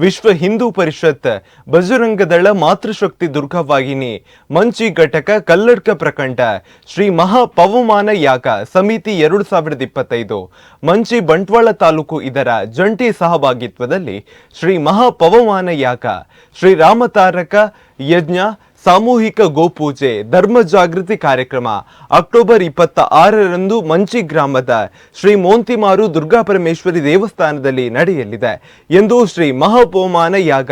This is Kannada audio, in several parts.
ವಿಶ್ವ ಹಿಂದೂ ಪರಿಷತ್. ಬಜರಂಗದಳ ಮಾತೃಶಕ್ತಿ ದುರ್ಗಾವಾಹಿನಿ. ಮಂಚಿ ಘಟಕ ಕಲ್ಲಡ್ಕ ಪ್ರಖಂಡ ಶ್ರೀ ಮಹಾ ಪವಮಾನ ಯಾಗ ಸಮಿತಿ ಎರಡು ಸಾವಿರದ ಇಪ್ಪತ್ತೈದು. ಮಂಚಿ ಬಂಟ್ವಾಳ ತಾಲೂಕು ಇದರ ಜಂಟಿ ಸಹಭಾಗಿತ್ವದಲ್ಲಿ ಶ್ರೀ ಮಹಾ ಪವಮಾನ ಯಾಗ. ಶ್ರೀ ರಾಮತಾರಕ ಯಜ್ಞ ಸಾಮೂಹಿಕ ಗೋಪೂಜೆ, ಧರ್ಮ ಜಾಗೃತಿ ಕಾರ್ಯಕ್ರಮ ಅಕ್ಟೋಬರ್ ಇಪ್ಪತ್ತ ಆರರಂದು ಮಂಚಿ ಗ್ರಾಮದ ಶ್ರೀ ಮೋಂತಿಮಾರು ದುರ್ಗಾಪರಮೇಶ್ವರಿ ದೇವಸ್ಥಾನದಲ್ಲಿ ನಡೆಯಲಿದೆ. ಎಂದು ಶ್ರೀ ಮಹಾಪೋಮಾನ ಯಾಗ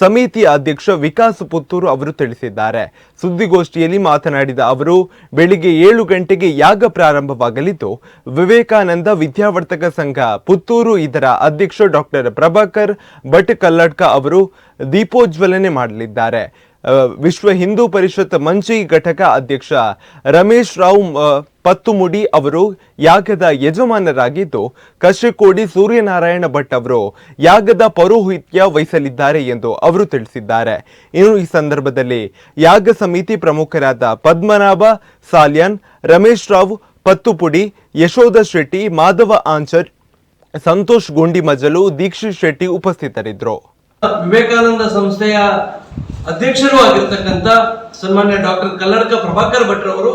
ಸಮಿತಿ ಅಧ್ಯಕ್ಷ ವಿಕಾಸ್ ಪುತ್ತೂರು ಅವರು ತಿಳಿಸಿದ್ದಾರೆ. ಸುದ್ದಿಗೋಷ್ಠಿಯಲ್ಲಿ ಮಾತನಾಡಿದ ಅವರು, ಬೆಳಿಗ್ಗೆ ಏಳು ಗಂಟೆಗೆ ಯಾಗ ಪ್ರಾರಂಭವಾಗಲಿದ್ದು, ವಿವೇಕಾನಂದ ವಿದ್ಯಾವರ್ತಕ ಸಂಘ ಪುತ್ತೂರು, ಇದರ ಅಧ್ಯಕ್ಷ ಡಾಕ್ಟರ್ ಪ್ರಭಾಕರ್ ಭಟ್ ಕಲ್ಲಡ್ಕ ಅವರು ದೀಪೋಜ್ವಲನೆ ಮಾಡಲಿದ್ದಾರೆ. ವಿಶ್ವ ಹಿಂದೂ ಪರಿಷತ್ ಮಂಚಿ ಘಟಕ ಅಧ್ಯಕ್ಷ ರಮೇಶ್ ರಾವ್ ಪತ್ತುಮುಡಿ ಅವರು, ಯಾಗದ ಯಜಮಾನರಾಗಿದ್ದು ಕಶಕೋಡಿ ಸೂರ್ಯನಾರಾಯಣ ಭಟ್ ಅವರು ಯಾಗದ ಪೌರೋಹಿತ್ಯ ವಹಿಸಲಿದ್ದಾರೆ ಎಂದು ಅವರು ತಿಳಿಸಿದ್ದಾರೆ. ಇನ್ನು ಈ ಸಂದರ್ಭದಲ್ಲಿ ಯಾಗ ಸಮಿತಿ ಪ್ರಮುಖರಾದ ಪದ್ಮನಾಭ ಸಾಲ್ಯಾನ್, ರಮೇಶ್ ರಾವ್, ಪತ್ತುಪುಡಿ, ಯಶೋಧ ಶೆಟ್ಟಿ, ಮಾಧವ ಆಂಚರ್, ಸಂತೋಷ್ ಗುಂಡಿಮಜಲು ದೀಕ್ಷಿತ್ ಶೆಟ್ಟಿ ಉಪಸ್ಥಿತರಿದ್ದರು. ವಿವೇಕಾನಂದ ಸಂಸ್ಥೆಯ ಅಧ್ಯಕ್ಷರು ಆಗಿರ್ತಕ್ಕಂಥ ಸನ್ಮಾನ್ಯ ಡಾಕ್ಟರ್ ಕಲ್ಲಡ್ಕ ಪ್ರಭಾಕರ್ ಭಟ್ರವರು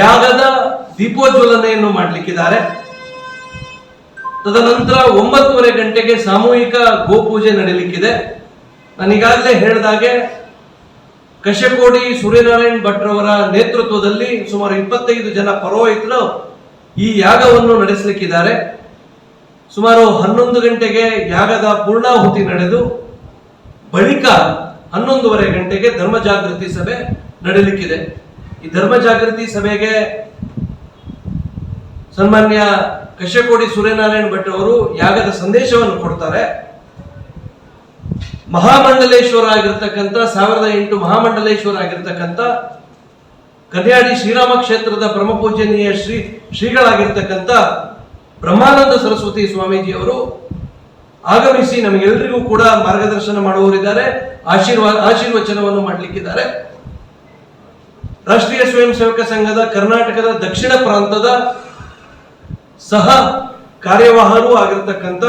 ಯಾಗದ ದೀಪೋಜ್ವಲನೆಯನ್ನು ಮಾಡಲಿಕ್ಕಿದ್ದಾರೆ. ತದನಂತರ ಒಂಬತ್ತೂವರೆ ಗಂಟೆಗೆ ಸಾಮೂಹಿಕ ಗೋಪೂಜೆ ನಡೀಲಿಕ್ಕಿದೆ. ನಾನೀಗಾಗಲೇ ಹೇಳಿದಾಗೆ ಕಶಕೋಡಿ ಸೂರ್ಯನಾರಾಯಣ್ ಭಟ್ರವರ ನೇತೃತ್ವದಲ್ಲಿ ಸುಮಾರು ಇಪ್ಪತ್ತೈದು ಜನ ಪರೋಹಿತರು ಈ ಯಾಗವನ್ನು ನಡೆಸಲಿಕ್ಕಿದ್ದಾರೆ. ಸುಮಾರು ಹನ್ನೊಂದು ಗಂಟೆಗೆ ಯಾಗದ ಪೂರ್ಣಾಹುತಿ ನಡೆದು ಬಳಿಕ ಹನ್ನೊಂದುವರೆ ಗಂಟೆಗೆ ಧರ್ಮ ಜಾಗೃತಿ ಸಭೆ ನಡೆಯಲಿಕ್ಕಿದೆ ಈ ಧರ್ಮ ಜಾಗೃತಿ ಸಭೆಗೆ ಸನ್ಮಾನ್ಯ ಕಶ್ಯಕೋಡಿ ಸೂರ್ಯನಾರಾಯಣ ಭಟ್ ಅವರು ಯಾಗದ ಸಂದೇಶವನ್ನು ಕೊಡ್ತಾರೆ. ಮಹಾಮಂಡಲೇಶ್ವರ ಆಗಿರ್ತಕ್ಕಂಥ, ಸಾವಿರದ ಎಂಟು ಮಹಾಮಂಡಲೇಶ್ವರ ಆಗಿರ್ತಕ್ಕಂಥ ಕನ್ಯಾಡಿ ಶ್ರೀರಾಮ ಕ್ಷೇತ್ರದ ಪರಮ ಪೂಜನೀಯ ಶ್ರೀ ಶ್ರೀಗಳಾಗಿರ್ತಕ್ಕಂಥ ಬ್ರಹ್ಮಾನಂದ ಸರಸ್ವತಿ ಸ್ವಾಮೀಜಿಯವರು ಆಗಮಿಸಿ ನಮಗೆಲ್ಲರಿಗೂ ಕೂಡ ಮಾರ್ಗದರ್ಶನ ಮಾಡುವವರಿದ್ದಾರೆ, ಆಶೀರ್ವಾದ, ಆಶೀರ್ವಚನವನ್ನು ಮಾಡಲಿಕ್ಕಿದ್ದಾರೆ. ರಾಷ್ಟ್ರೀಯ ಸ್ವಯಂ ಸೇವಕ ಸಂಘದ ಕರ್ನಾಟಕದ ದಕ್ಷಿಣ ಪ್ರಾಂತದ ಸಹ ಕಾರ್ಯವಾಹನೂ ಆಗಿರ್ತಕ್ಕಂಥ